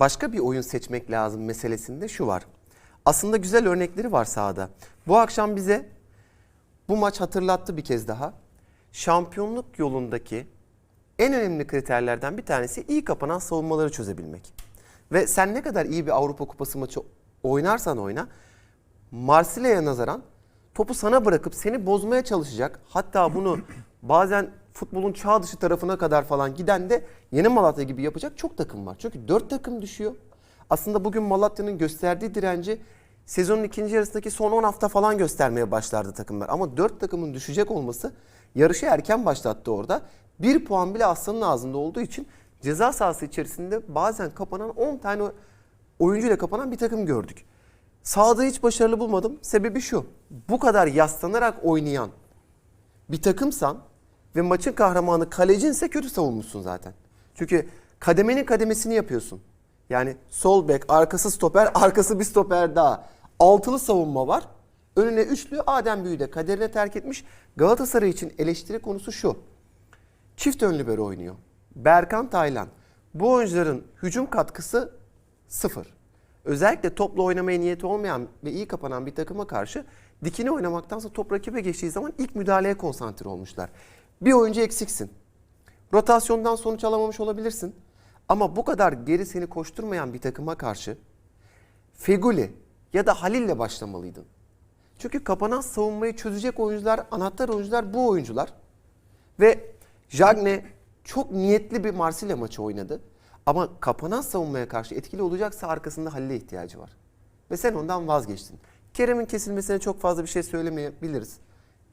başka bir oyun seçmek lazım meselesinde şu var. Aslında güzel örnekleri var sahada. Bu akşam bize bu maç hatırlattı bir kez daha. Şampiyonluk yolundaki en önemli kriterlerden bir tanesi iyi kapanan savunmaları çözebilmek. Ve sen ne kadar iyi bir Avrupa Kupası maçı oynarsan oyna, Marsilya'ya nazaran topu sana bırakıp seni bozmaya çalışacak. Hatta bunu bazen futbolun çağ dışı tarafına kadar falan giden de yeni Malatya gibi yapacak çok takım var. Çünkü dört takım düşüyor. Aslında bugün Malatya'nın gösterdiği direnci sezonun ikinci yarısındaki son 10 hafta falan göstermeye başlardı takımlar. Ama dört takımın düşecek olması yarışı erken başlattı orada. Bir puan bile aslanın ağzında olduğu için ceza sahası içerisinde bazen kapanan 10 tane oyuncuyla kapanan bir takım gördük. Sahada hiç başarılı bulmadım. Sebebi şu. Bu kadar yaslanarak oynayan bir takımsan ve maçın kahramanı kalecinse kötü savunmuşsun zaten. Çünkü kademenin kademesini yapıyorsun. Yani sol bek, arkası stoper, arkası bir stoper daha. Altılı savunma var. Önüne üçlü Adem Büyü de kaderine terk etmiş. Galatasaray için eleştiri konusu şu. Çift ön libero oynuyor. Berkan Taylan. Bu oyuncuların hücum katkısı sıfır. Özellikle topla oynamaya niyeti olmayan ve iyi kapanan bir takıma karşı dikine oynamaktansa top rakibe geçtiği zaman ilk müdahaleye konsantre olmuşlar. Bir oyuncu eksiksin. Rotasyondan sonuç alamamış olabilirsin. Ama bu kadar geri seni koşturmayan bir takıma karşı Feguli ya da Halil'le başlamalıydın. Çünkü kapanan savunmayı çözecek oyuncular, anahtar oyuncular bu oyuncular. Ve Jagne çok niyetli bir Marsilya maçı oynadı. Ama kapanan savunmaya karşı etkili olacaksa arkasında Halil'e ihtiyacı var. Ve sen ondan vazgeçtin. Kerem'in kesilmesine çok fazla bir şey söylemeyebiliriz.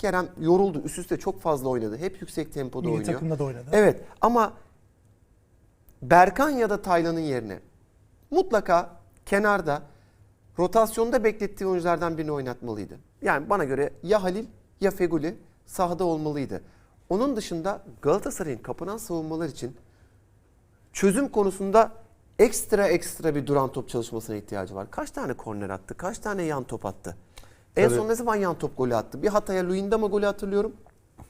Kerem yoruldu. Üst üste çok fazla oynadı. Hep yüksek tempoda Milli oynuyor. takımda da oynadı. Evet ama Berkan ya da Taylan'ın yerine mutlaka kenarda rotasyonda beklettiği oyunculardan birini oynatmalıydı. Yani bana göre ya Halil ya Feguli sahada olmalıydı. Onun dışında Galatasaray'ın kapanan savunmalar için çözüm konusunda ekstra ekstra bir duran top çalışmasına ihtiyacı var. Kaç tane korner attı? Kaç tane yan top attı? En Tabii. son ne zaman yan top golü attı? Bir Hatay'a Luyendama golü hatırlıyorum.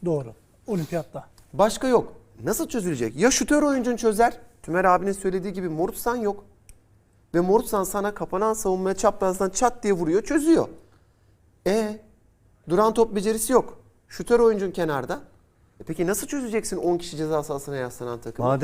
Doğru. Olimpiyatta. Başka yok. Nasıl çözülecek? Ya şutör oyuncun çözer. Tümer abinin söylediği gibi Morutsan yok. Ve Morutsan sana kapanan savunmaya çaprazdan çat diye vuruyor, çözüyor. E duran top becerisi yok. Şutör oyuncun kenarda. E peki nasıl çözeceksin 10 kişi ceza sahasına yaslanan takımı? Madem